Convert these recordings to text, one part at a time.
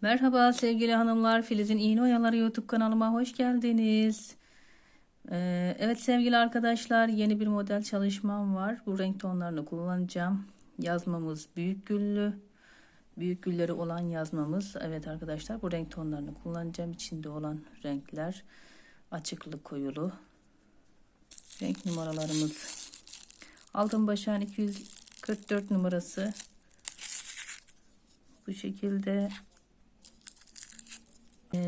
Merhaba sevgili hanımlar, Filiz'in İğne Oyaları YouTube kanalıma hoş geldiniz. Ee, evet sevgili arkadaşlar, yeni bir model çalışmam var. Bu renk tonlarını kullanacağım. Yazmamız büyük güllü. Büyük gülleri olan yazmamız. Evet arkadaşlar, bu renk tonlarını kullanacağım. İçinde olan renkler açıklı koyulu. Renk numaralarımız. Altın başağın 244 numarası. Bu şekilde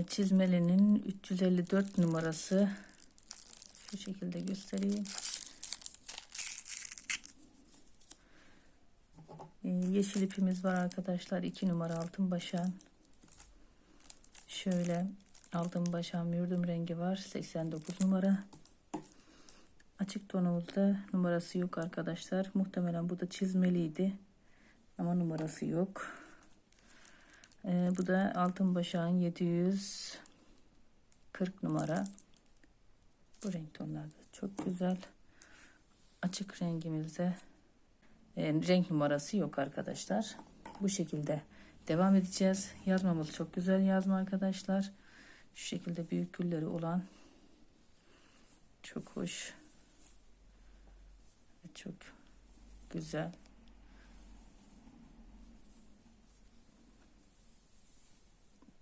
çizmelinin 354 numarası şu şekilde göstereyim. E, yeşil ipimiz var arkadaşlar. 2 numara altın başan. Şöyle altın başan mürdüm rengi var. 89 numara. Açık tonumuzda numarası yok arkadaşlar. Muhtemelen bu da çizmeliydi. Ama numarası yok. Ee, bu da altın başağın 740 numara. Bu renk tonlarda çok güzel. Açık rengimizde e, renk numarası yok arkadaşlar. Bu şekilde devam edeceğiz. Yazmamız çok güzel yazma arkadaşlar. Şu şekilde büyük gülleri olan çok hoş ve çok güzel.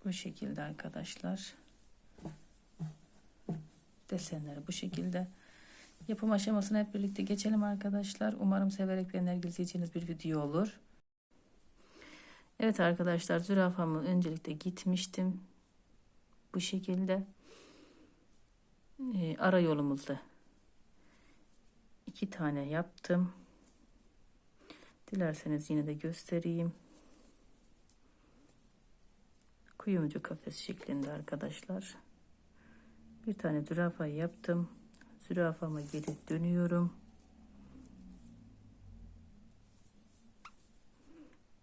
Bu şekilde arkadaşlar. Desenleri bu şekilde. Yapım aşamasını hep birlikte geçelim arkadaşlar. Umarım severek beğenerek izleyeceğiniz bir video olur. Evet arkadaşlar zürafamı öncelikle gitmiştim. Bu şekilde. Ee, ara yolumuzda iki tane yaptım. Dilerseniz yine de göstereyim kuyumcu kafes şeklinde arkadaşlar. Bir tane zürafa yaptım. Zürafama geri dönüyorum.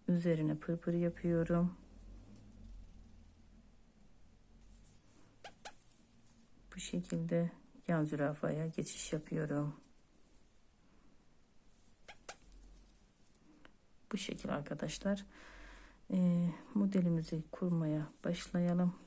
Üzerine pırpır yapıyorum. Bu şekilde yan zürafaya geçiş yapıyorum. Bu şekil arkadaşlar modelimizi kurmaya başlayalım.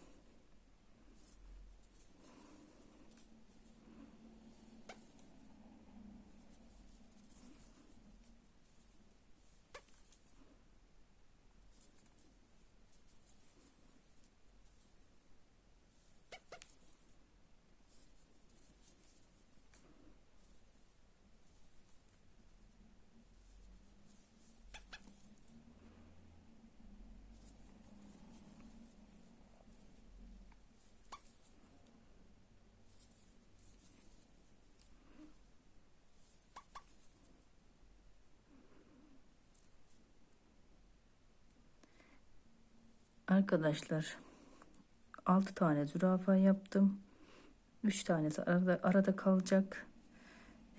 Arkadaşlar 6 tane zürafa yaptım. 3 tanesi arada, arada kalacak.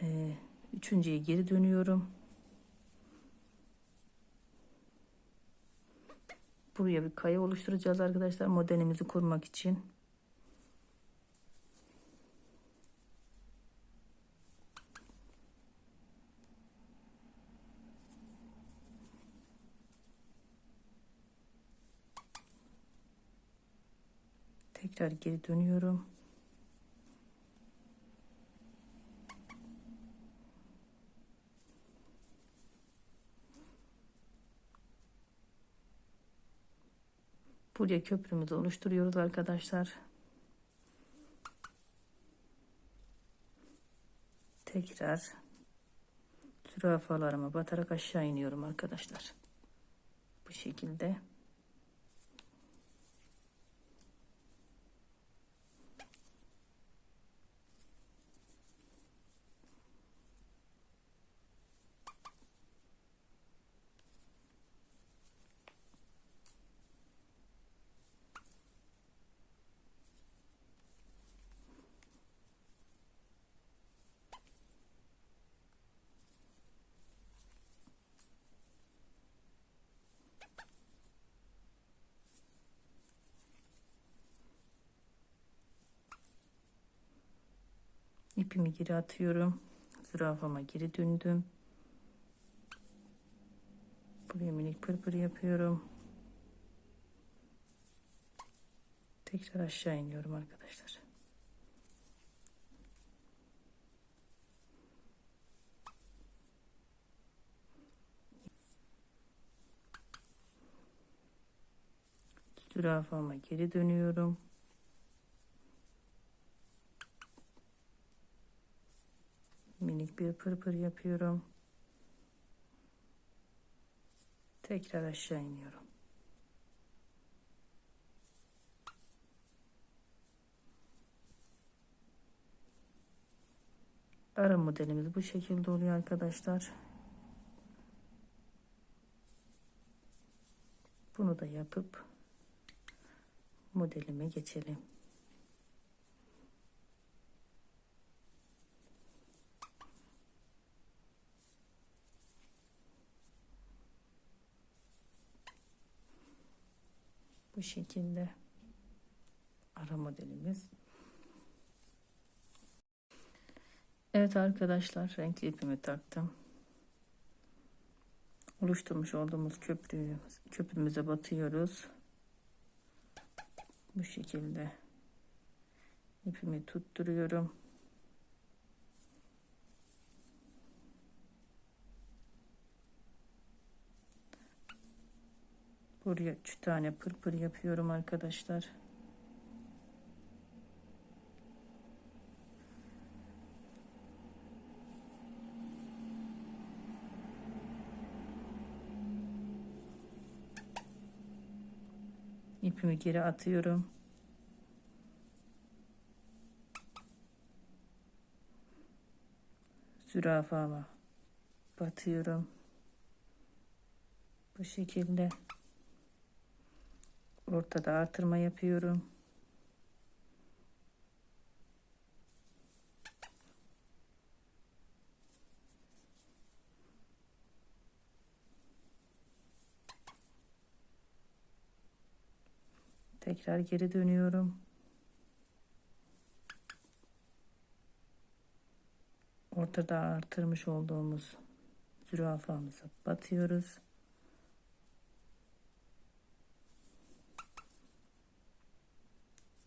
Ee, üçüncüye geri dönüyorum. Buraya bir kaya oluşturacağız arkadaşlar modelimizi kurmak için. Tekrar geri dönüyorum. Buraya köprümüzü oluşturuyoruz arkadaşlar. Tekrar zürafalarıma batarak aşağı iniyorum arkadaşlar. Bu şekilde. İpimi geri atıyorum zürafama geri döndüm buraya minik pırpır yapıyorum Tekrar aşağı iniyorum arkadaşlar. Zürafama geri dönüyorum. Minik bir pırpır yapıyorum. Tekrar aşağı iniyorum. Ara modelimiz bu şekilde oluyor arkadaşlar. Bunu da yapıp modelime geçelim. Bu şekilde ara modelimiz. Evet arkadaşlar renkli ipimi taktım. Oluşturmuş olduğumuz köprüyü köprümüze batıyoruz. Bu şekilde ipimi tutturuyorum. Buraya üç tane pırpır yapıyorum arkadaşlar. İpimi geri atıyorum. Zürafama batıyorum. Bu şekilde ortada artırma yapıyorum. Tekrar geri dönüyorum. Ortada artırmış olduğumuz zürafamıza batıyoruz.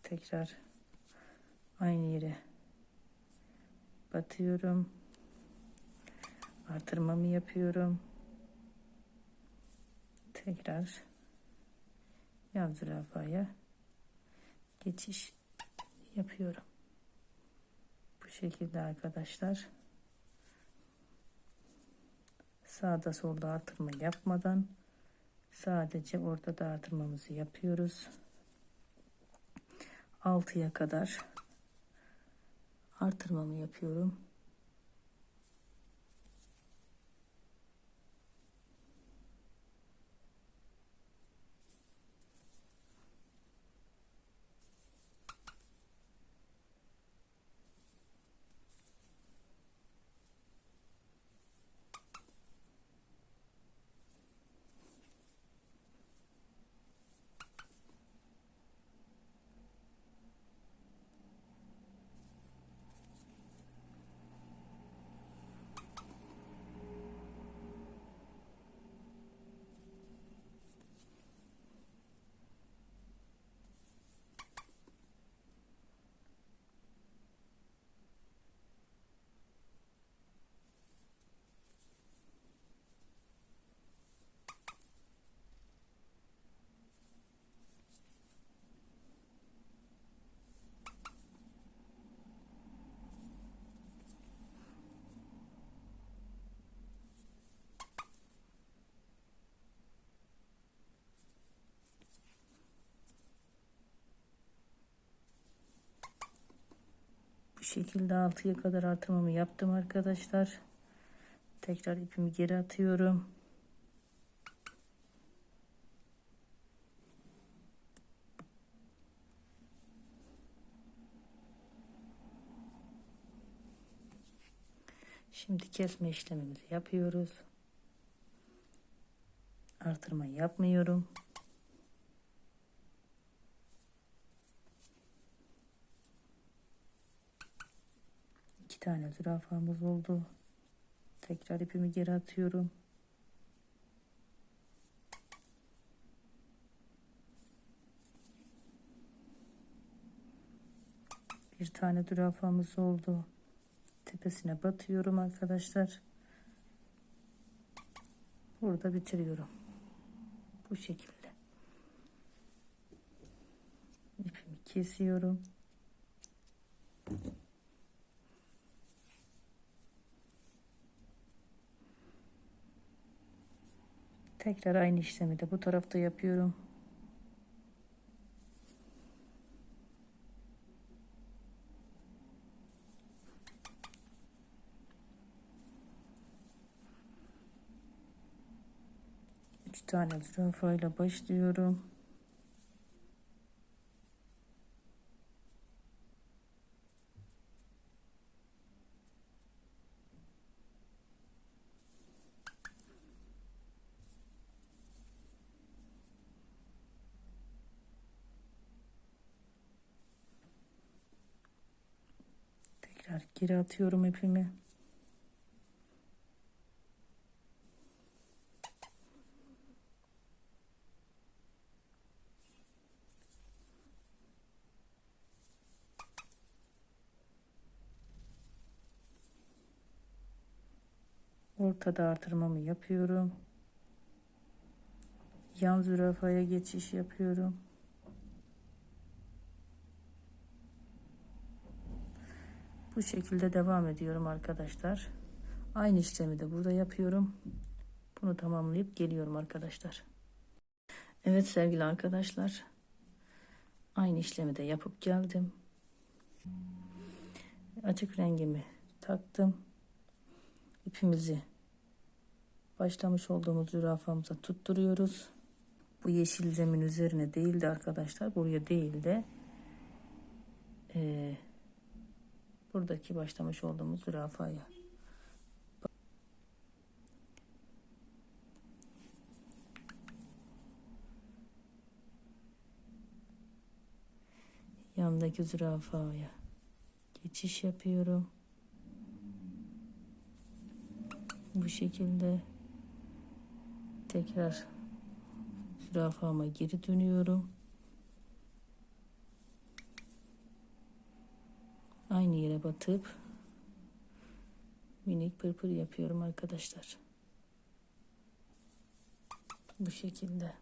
Tekrar aynı yere batıyorum. Artırmamı yapıyorum. Tekrar yan zürafaya geçiş yapıyorum. Bu şekilde arkadaşlar. Sağda solda artırma yapmadan sadece ortada artırmamızı yapıyoruz. 6'ya kadar artırmamı yapıyorum. Bu şekilde 6'ya kadar artırmamı yaptım arkadaşlar. Tekrar ipimi geri atıyorum. Şimdi kesme işlemimizi yapıyoruz. Artırma yapmıyorum. İki tane zürafamız oldu. Tekrar ipimi geri atıyorum. Bir tane zürafamız oldu. Tepesine batıyorum arkadaşlar. Burada bitiriyorum. Bu şekilde. İpimi kesiyorum. Tekrar aynı işlemi de bu tarafta yapıyorum. Üç tane zürafayla başlıyorum. Tekrar geri atıyorum ipimi. Ortada artırmamı yapıyorum. Yan zürafaya geçiş yapıyorum. Bu şekilde devam ediyorum arkadaşlar. Aynı işlemi de burada yapıyorum. Bunu tamamlayıp geliyorum arkadaşlar. Evet sevgili arkadaşlar. Aynı işlemi de yapıp geldim. Açık rengimi taktım. İpimizi başlamış olduğumuz zürafamıza tutturuyoruz. Bu yeşil zemin üzerine değil de arkadaşlar buraya değil de buradaki başlamış olduğumuz zürafaya. Yandaki zürafaya geçiş yapıyorum. Bu şekilde tekrar zürafama geri dönüyorum. Aynı yere batıp minik pırpır yapıyorum arkadaşlar. Bu şekilde.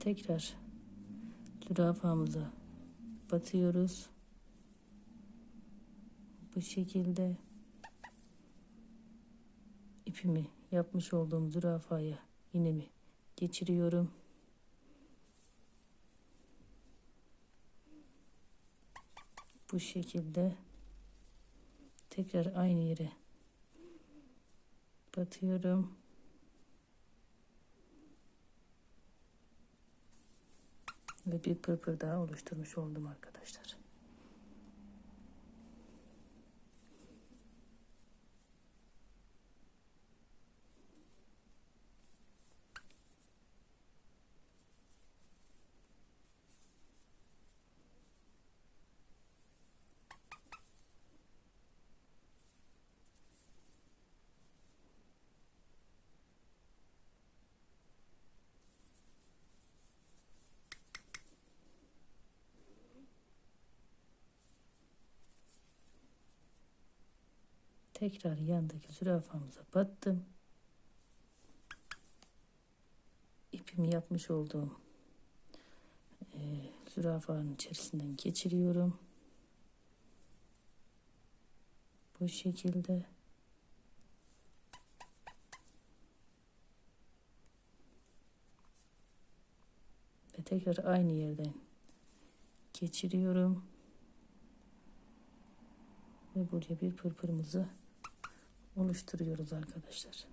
Tekrar zürafamıza batıyoruz. Bu şekilde ipimi yapmış olduğum zürafaya iğnemi geçiriyorum. Bu şekilde tekrar aynı yere batıyorum. Ve bir pırpır daha oluşturmuş oldum arkadaşlar. Tekrar yandaki zürafamıza battım. İpimi yapmış olduğum e, zürafanın içerisinden geçiriyorum. Bu şekilde ve tekrar aynı yerden geçiriyorum ve buraya bir pırpırımızı oluşturuyoruz arkadaşlar.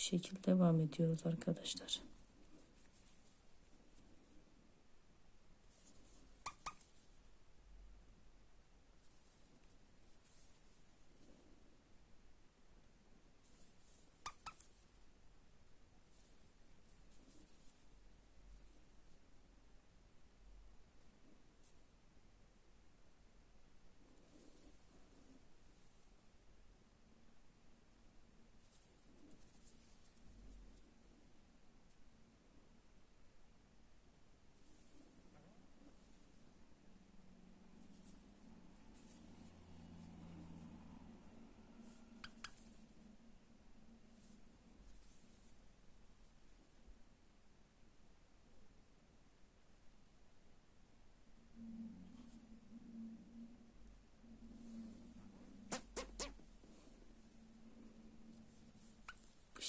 Şekilde devam ediyoruz arkadaşlar.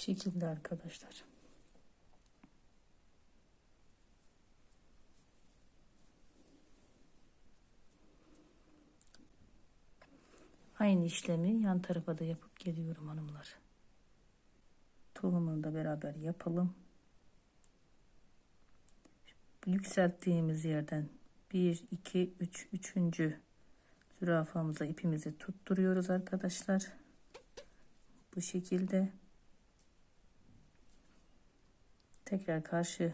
Şekilde arkadaşlar. Aynı işlemi yan tarafa da yapıp geliyorum hanımlar. Tohumunu da beraber yapalım. Yükselttiğimiz yerden 1, 2, 3, 3. zürafamıza ipimizi tutturuyoruz arkadaşlar. Bu şekilde. Tekrar karşı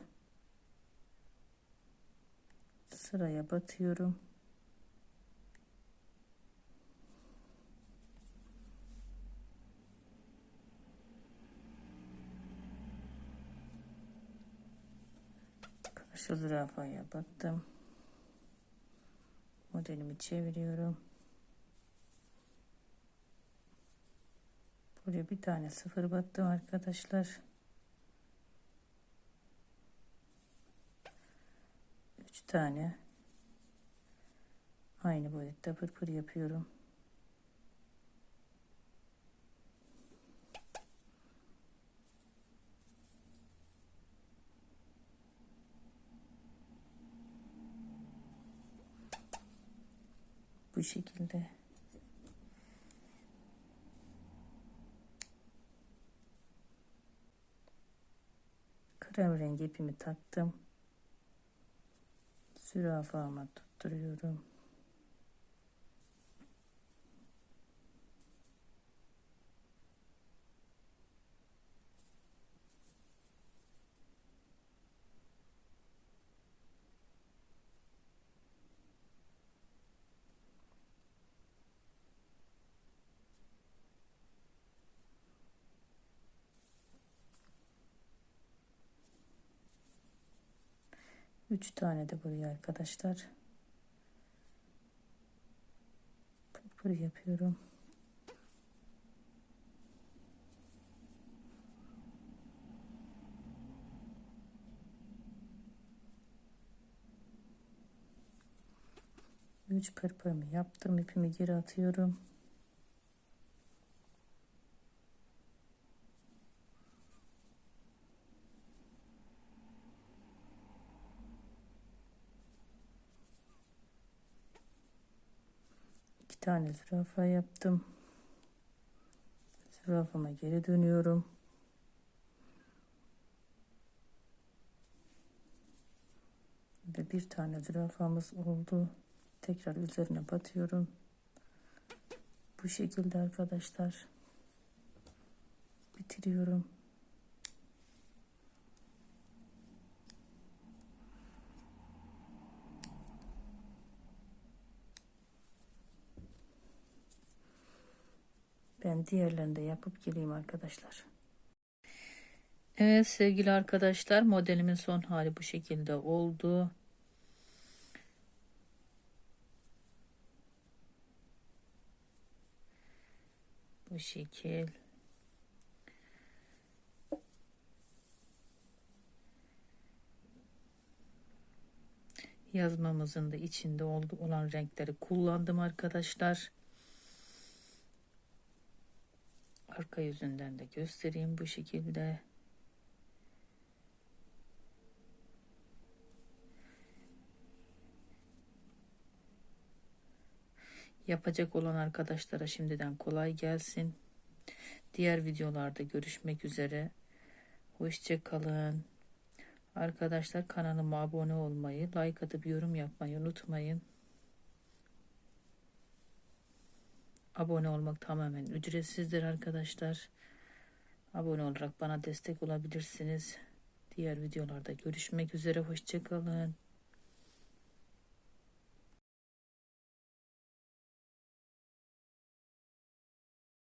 sıraya batıyorum. Karşı zürafaya battım. Modelimi çeviriyorum. Buraya bir tane sıfır battım arkadaşlar. Üç tane aynı boyutta pırpır yapıyorum. Bu şekilde. Krem rengi ipimi taktım. Zürafama tutturuyorum. Üç tane de buraya arkadaşlar. Pırpır yapıyorum. Üç pırpırımı yaptım. ipimi geri atıyorum. İki tane zürafa yaptım. Zürafama geri dönüyorum. Ve bir tane zürafamız oldu. Tekrar üzerine batıyorum. Bu şekilde arkadaşlar. Bitiriyorum. Ben diğerlerini de yapıp geleyim arkadaşlar. Evet sevgili arkadaşlar modelimin son hali bu şekilde oldu. Bu şekil. Yazmamızın da içinde oldu olan renkleri kullandım arkadaşlar. Arka yüzünden de göstereyim bu şekilde. Yapacak olan arkadaşlara şimdiden kolay gelsin. Diğer videolarda görüşmek üzere. Hoşça kalın. Arkadaşlar kanalıma abone olmayı, like atıp yorum yapmayı unutmayın. Abone olmak tamamen ücretsizdir arkadaşlar. Abone olarak bana destek olabilirsiniz. Diğer videolarda görüşmek üzere. Hoşçakalın.